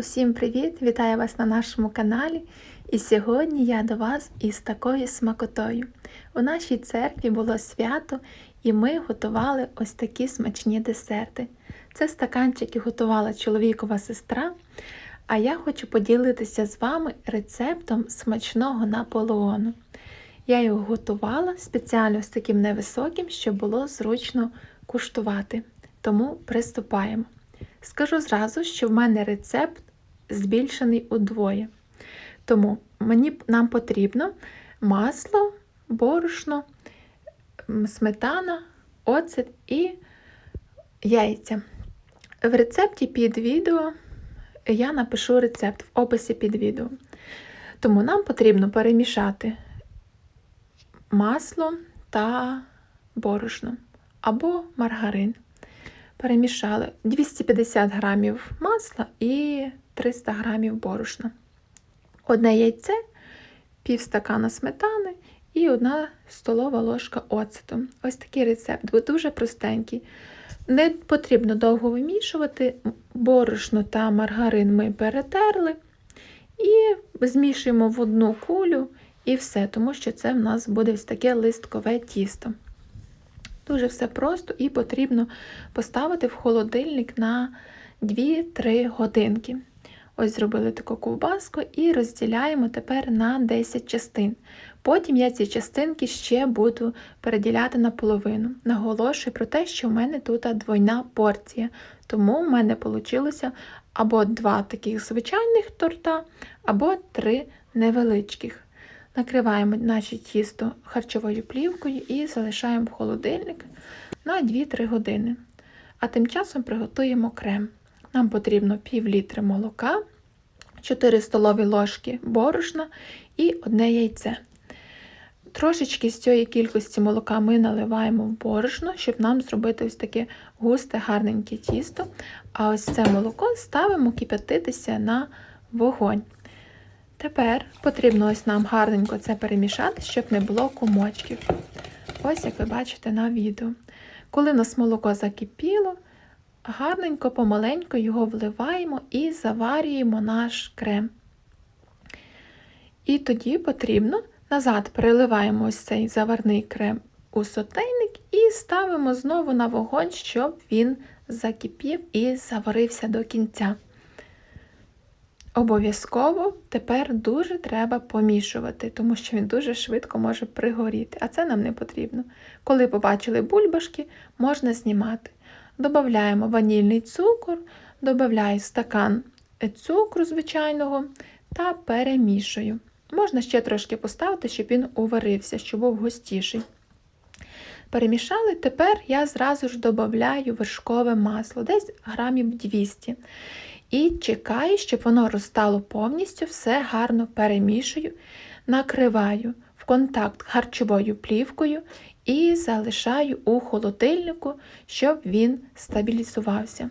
Усім привіт! Вітаю вас на нашому каналі. І сьогодні я до вас із такою смакотою. У нашій церкві було свято, і ми готували ось такі смачні десерти. Це стаканчики готувала чоловікова сестра. А я хочу поділитися з вами рецептом смачного наполеону. Я його готувала спеціально з таким невисоким, щоб було зручно куштувати. Тому приступаємо. Скажу зразу, що в мене рецепт збільшений удвоє. Тому мені, нам потрібно масло, борошно, сметана, оцет і яйця. В рецепті під відео я напишу рецепт в описі під відео. Тому нам потрібно перемішати масло та борошно або маргарин. Перемішали 250 грамів масла і 300 грамів борошна. Одне яйце, пів стакана сметани і одна столова ложка оцету. Ось такий рецепт, дуже простенький. Не потрібно довго вимішувати, борошно та маргарин ми перетерли і змішуємо в одну кулю і все, тому що це в нас буде ось таке листкове тісто. Дуже все просто і потрібно поставити в холодильник на 2-3 годинки. Ось зробили таку ковбаску і розділяємо тепер на 10 частин. Потім я ці частинки ще буду переділяти на половину. Наголошую про те, що в мене тут двойна порція, тому в мене вийшло або два таких звичайних торта, або три невеличких. Накриваємо наше тісто харчовою плівкою і залишаємо в холодильник на 2-3 години. А тим часом приготуємо крем. Нам потрібно пів літри молока, 4 столові ложки борошна і одне яйце. Трошечки з цієї кількості молока ми наливаємо в борошно, щоб нам зробити ось таке густе, гарненьке тісто. А ось це молоко ставимо кип'ятитися на вогонь. Тепер потрібно ось нам гарненько це перемішати, щоб не було комочків. Ось, як ви бачите на відео. Коли в нас молоко закипіло, гарненько, помаленько його вливаємо і заварюємо наш крем. І тоді потрібно назад переливаємо ось цей заварний крем у сотейник і ставимо знову на вогонь, щоб він закипів і заварився до кінця. Обов'язково тепер дуже треба помішувати, тому що він дуже швидко може пригоріти, а це нам не потрібно. Коли побачили бульбашки, можна знімати. Додаємо ванільний цукор, додаю стакан цукру звичайного та перемішую. Можна ще трошки поставити, щоб він уварився, щоб був густіший. Перемішали, тепер я зразу ж додаю вершкове масло, десь грамів 200 і чекаю, щоб воно розтало повністю, все гарно перемішую, накриваю контакт харчовою плівкою і залишаю у холодильнику, щоб він стабілізувався.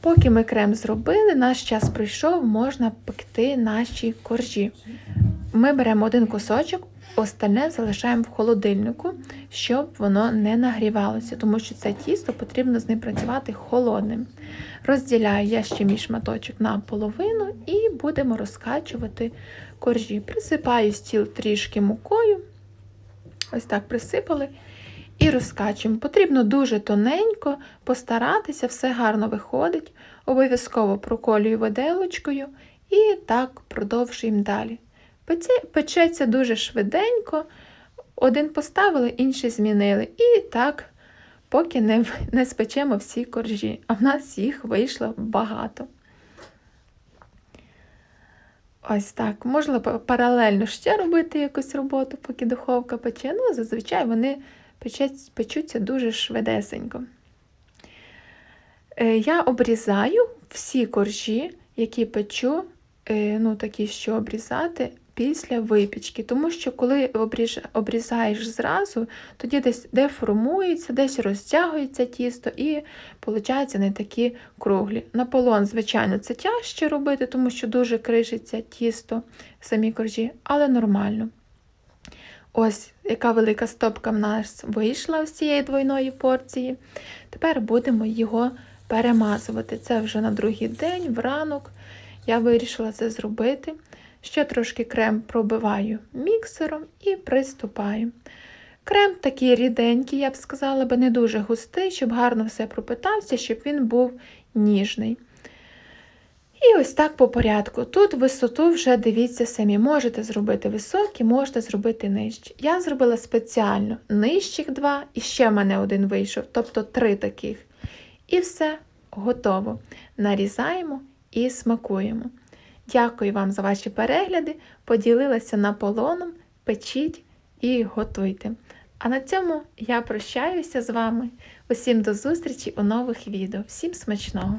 Поки ми крем зробили, наш час прийшов, можна пекти наші коржі. Ми беремо один кусочок, остальне залишаємо в холодильнику, щоб воно не нагрівалося, тому що це тісто потрібно з ним працювати холодним. Розділяю я ще мій шматочок на половину і будемо розкачувати коржі. Присипаю стіл трішки мукою. Ось так присипали. І розкачуємо. Потрібно дуже тоненько постаратися, все гарно виходить. Обов'язково проколюю виделочкою і так продовжуємо далі. Печеться дуже швиденько, один поставили, інший змінили. І так, поки не не спечемо всі коржі, а в нас їх вийшло багато. Ось так. Можна паралельно ще робити якусь роботу, поки духовка пече. Ну, зазвичай вони печуться дуже швидесенько. Е, я обрізаю всі коржі, які печу, е, ну, такі, що обрізати, після випічки. Тому що, коли обрізаєш зразу, тоді десь деформується, десь розтягується тісто і виходить не такі круглі. Наполон, звичайно, це тяжче робити, тому що дуже кришиться тісто, самі коржі, але нормально. Ось, яка велика стопка в нас вийшла з цієї двойної порції. Тепер будемо його перемазувати. Це вже на другий день, вранок. Я вирішила це зробити. Ще трошки крем пробиваю міксером і приступаю. Крем такий ріденький, я б сказала, бо не дуже густий, щоб гарно все пропитався, щоб він був ніжний. І ось так по порядку. Тут висоту вже дивіться самі. Можете зробити високі, можете зробити нижчі. Я зробила спеціально нижчих два, і ще в мене один вийшов, тобто три таких. І все готово. Нарізаємо і смакуємо. Дякую вам за ваші перегляди. Поділилася наполоном, печіть і готуйте. А на цьому я прощаюся з вами. Усім до зустрічі у нових відео. Всім смачного!